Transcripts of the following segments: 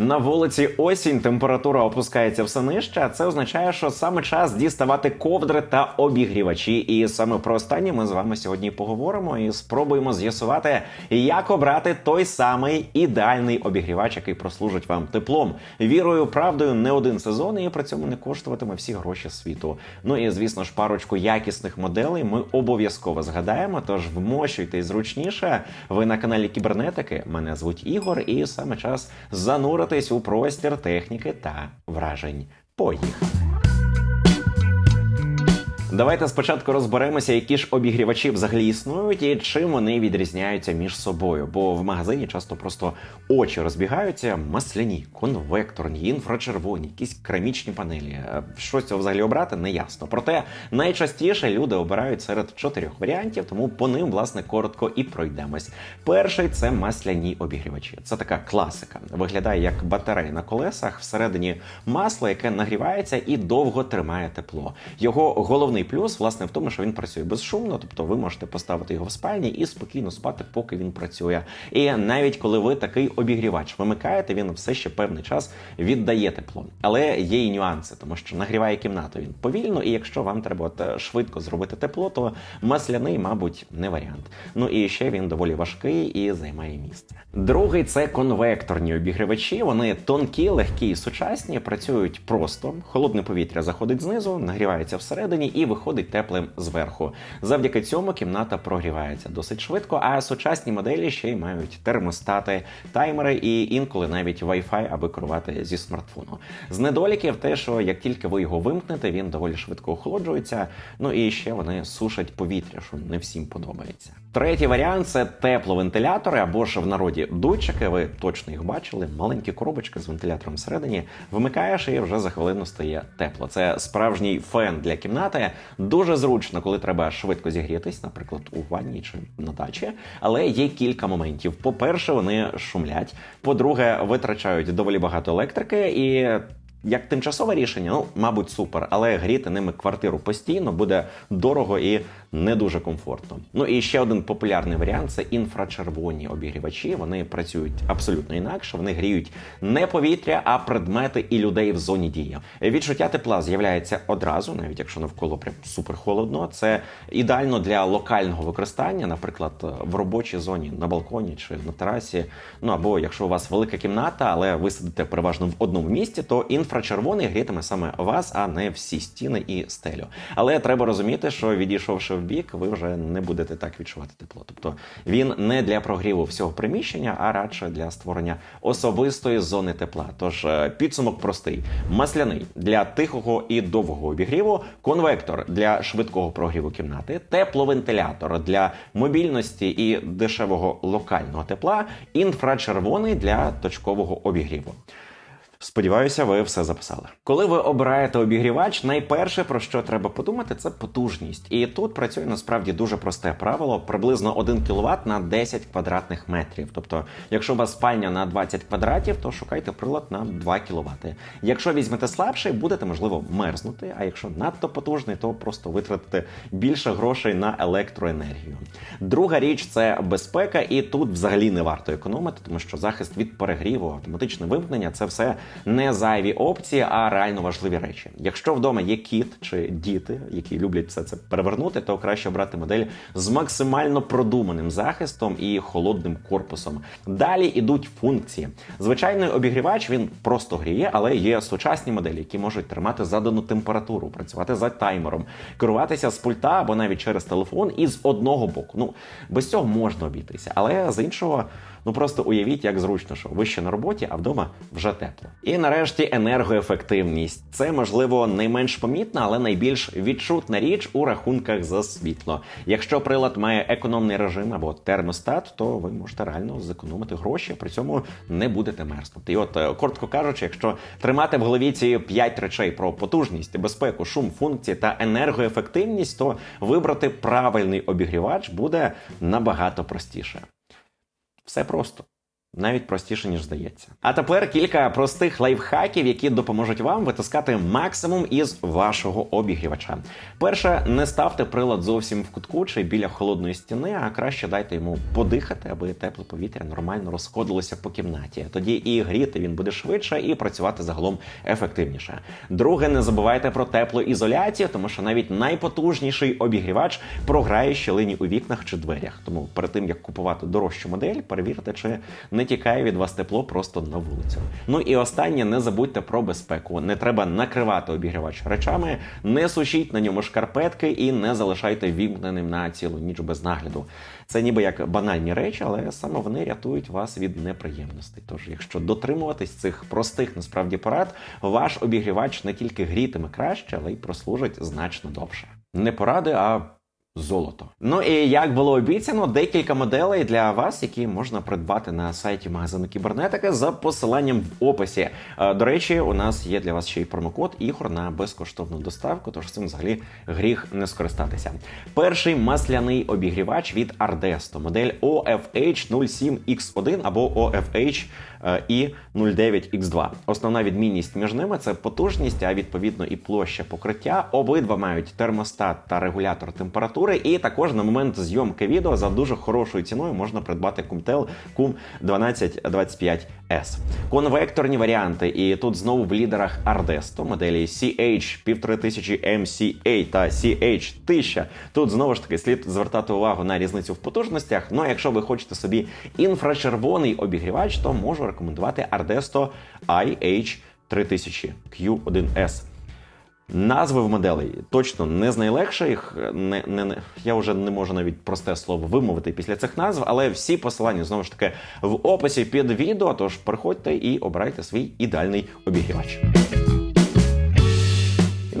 На вулиці осінь температура опускається все нижче. Це означає, що саме час діставати ковдри та обігрівачі. І саме про останнє ми з вами сьогодні поговоримо і спробуємо з'ясувати, як обрати той самий ідеальний обігрівач, який прослужить вам теплом, вірою, правдою, не один сезон, і при цьому не коштуватиме всі гроші світу. Ну і звісно ж, парочку якісних моделей ми обов'язково згадаємо. Тож вмощуйте зручніше. Ви на каналі Кібернетики. Мене звуть Ігор, і саме час зануритись у простір техніки та вражень. Поїхали! Давайте спочатку розберемося, які ж обігрівачі взагалі існують і чим вони відрізняються між собою. Бо в магазині часто просто очі розбігаються: масляні, конвекторні, інфрачервоні, якісь керамічні панелі. Е, Що з цього взагалі обрати, не ясно. Проте найчастіше люди обирають серед чотирьох варіантів, тому по ним власне коротко і пройдемось. Перший це масляні обігрівачі. Це така класика. Виглядає як батарея на колесах, всередині масло, яке нагрівається і довго тримає тепло. Його головний плюс, власне, в тому, що він працює безшумно, тобто ви можете поставити його в спальні і спокійно спати, поки він працює. І навіть коли ви такий обігрівач вимикаєте, він все ще певний час віддає тепло. Але є і нюанси, тому що нагріває кімнату він повільно, і якщо вам треба от е, швидко зробити тепло, то масляний, мабуть, не варіант. Ну і ще він доволі важкий і займає місце. Другий це конвекторні обігрівачі. Вони тонкі, легкі і сучасні, працюють просто. Холодне повітря заходить знизу, нагрівається всередині і виходить теплим зверху. Завдяки цьому кімната прогрівається досить швидко. А сучасні моделі ще й мають термостати, таймери і інколи навіть Wi-Fi, аби керувати зі смартфону. З недоліків те, що як тільки ви його вимкнете, він доволі швидко охолоджується. Ну і ще вони сушать повітря, що не всім подобається. Третій варіант це тепловентилятори або ж в народі дутчики. Ви точно їх бачили. Маленькі коробочки з вентилятором всередині. Вмикаєш і вже за хвилину стає тепло. Це справжній фен для кімнати. Дуже зручно, коли треба швидко зігрітись, наприклад, у ванні чи на дачі. Але є кілька моментів. По-перше, вони шумлять. По-друге, витрачають доволі багато електрики і. Як тимчасове рішення, ну мабуть, супер, але гріти ними квартиру постійно буде дорого і не дуже комфортно. Ну і ще один популярний варіант це інфрачервоні обігрівачі. Вони працюють абсолютно інакше. Вони гріють не повітря, а предмети і людей в зоні дії. Відчуття тепла з'являється одразу, навіть якщо навколо прям супер холодно. Це ідеально для локального використання, наприклад, в робочій зоні на балконі чи на терасі. Ну або якщо у вас велика кімната, але ви сидите переважно в одному місці, то інфрачервоний грітиме саме вас, а не всі стіни і стелю. Але треба розуміти, що відійшовши в бік, ви вже не будете так відчувати тепло. Тобто він не для прогріву всього приміщення, а радше для створення особистої зони тепла. Тож е, підсумок простий: масляний для тихого і довгого обігріву, конвектор для швидкого прогріву кімнати, тепловентилятор для мобільності і дешевого локального тепла, інфрачервоний для точкового обігріву. Сподіваюся, ви все записали. Коли ви обираєте обігрівач, найперше про що треба подумати, це потужність. І тут працює насправді дуже просте правило: приблизно 1 кВт на 10 квадратних метрів. Тобто, якщо у вас спальня на 20 квадратів, то шукайте прилад на 2 кВт. Якщо візьмете слабший, будете можливо мерзнути. А якщо надто потужний, то просто витратите більше грошей на електроенергію. Друга річ це безпека, і тут взагалі не варто економити, тому що захист від перегріву, автоматичне вимкнення це все не зайві опції, а реально важливі речі. Якщо вдома є кіт чи діти, які люблять все це перевернути, то краще брати модель з максимально продуманим захистом і холодним корпусом. Далі ідуть функції. Звичайний обігрівач він просто гріє, але є сучасні моделі, які можуть тримати задану температуру, працювати за таймером, керуватися з пульта або навіть через телефон і з одного боку. Ну без цього можна обійтися, але з іншого. Ну просто уявіть, як зручно, що ви ще на роботі, а вдома вже тепло. І нарешті енергоефективність. Це можливо найменш помітна, але найбільш відчутна річ у рахунках за світло. Якщо прилад має економний режим або термостат, то ви можете реально зекономити гроші, при цьому не будете мерзнути. І от, е, коротко кажучи, якщо тримати в голові ці п'ять речей про потужність, безпеку, шум, функції та енергоефективність, то вибрати правильний обігрівач буде набагато простіше. Все просто. Навіть простіше, ніж здається. А тепер кілька простих лайфхаків, які допоможуть вам витискати максимум із вашого обігрівача. Перше, не ставте прилад зовсім в кутку чи біля холодної стіни, а краще дайте йому подихати, аби тепле повітря нормально розходилося по кімнаті. Тоді і гріти він буде швидше, і працювати загалом ефективніше. Друге, не забувайте про теплоізоляцію, тому що навіть найпотужніший обігрівач програє щілині у вікнах чи дверях. Тому перед тим як купувати дорожчу модель, перевірте, чи не тікає від вас тепло просто на вулицю. Ну і останнє, не забудьте про безпеку. Не треба накривати обігрівач речами, не сушіть на ньому шкарпетки і не залишайте вімкненим на цілу ніч без нагляду. Це ніби як банальні речі, але саме вони рятують вас від неприємностей. Тож, якщо дотримуватись цих простих насправді порад, ваш обігрівач не тільки грітиме краще, але й прослужить значно довше. Не поради, а золото. Ну і як було обіцяно, декілька моделей для вас, які можна придбати на сайті магазину кібернетика за посиланням в описі. Е, До речі, у нас є для вас ще й промокод ігор на безкоштовну доставку, тож цим взагалі гріх не скористатися. Перший масляний обігрівач від Ardesto, модель OFH07X1 або OFH е, i09X2. Основна відмінність між ними це потужність, а відповідно і площа покриття. Обидва мають термостат та регулятор температури. І також на момент зйомки відео за дуже хорошою ціною можна придбати Cumtel CUM 1225S. Конвекторні варіанти, і тут знову в лідерах Ardesto, моделі CH 1500 MCA та CH 1000. Тут знову ж таки слід звертати увагу на різницю в потужностях. Ну а якщо ви хочете собі інфрачервоний обігрівач, то можу рекомендувати Ardesto IH 3000 Q1S. Назви в моделей точно не з найлегших. Не, не, я вже не можу навіть просте слово вимовити після цих назв, але всі посилання знову ж таки в описі під відео. Тож приходьте і обирайте свій ідеальний обігрівач.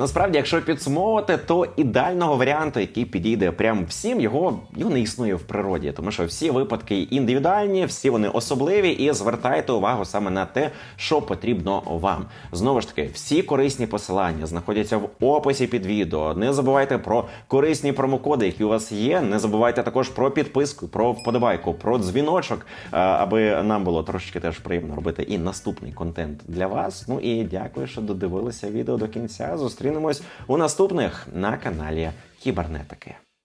Насправді, якщо підсумовувати, то ідеального варіанту, який підійде прям всім, його, його не існує в природі, тому що всі випадки індивідуальні, всі вони особливі, і звертайте увагу саме на те, що потрібно вам. Знову ж таки, всі корисні посилання знаходяться в описі під відео. Не забувайте про корисні промокоди, які у вас є. Не забувайте також про підписку, про вподобайку, про дзвіночок, е, аби нам було трошечки теж приємно робити і наступний контент для вас. Ну і дякую, що додивилися відео до кінця. Зустрінемось у наступних на каналі Кібернетики.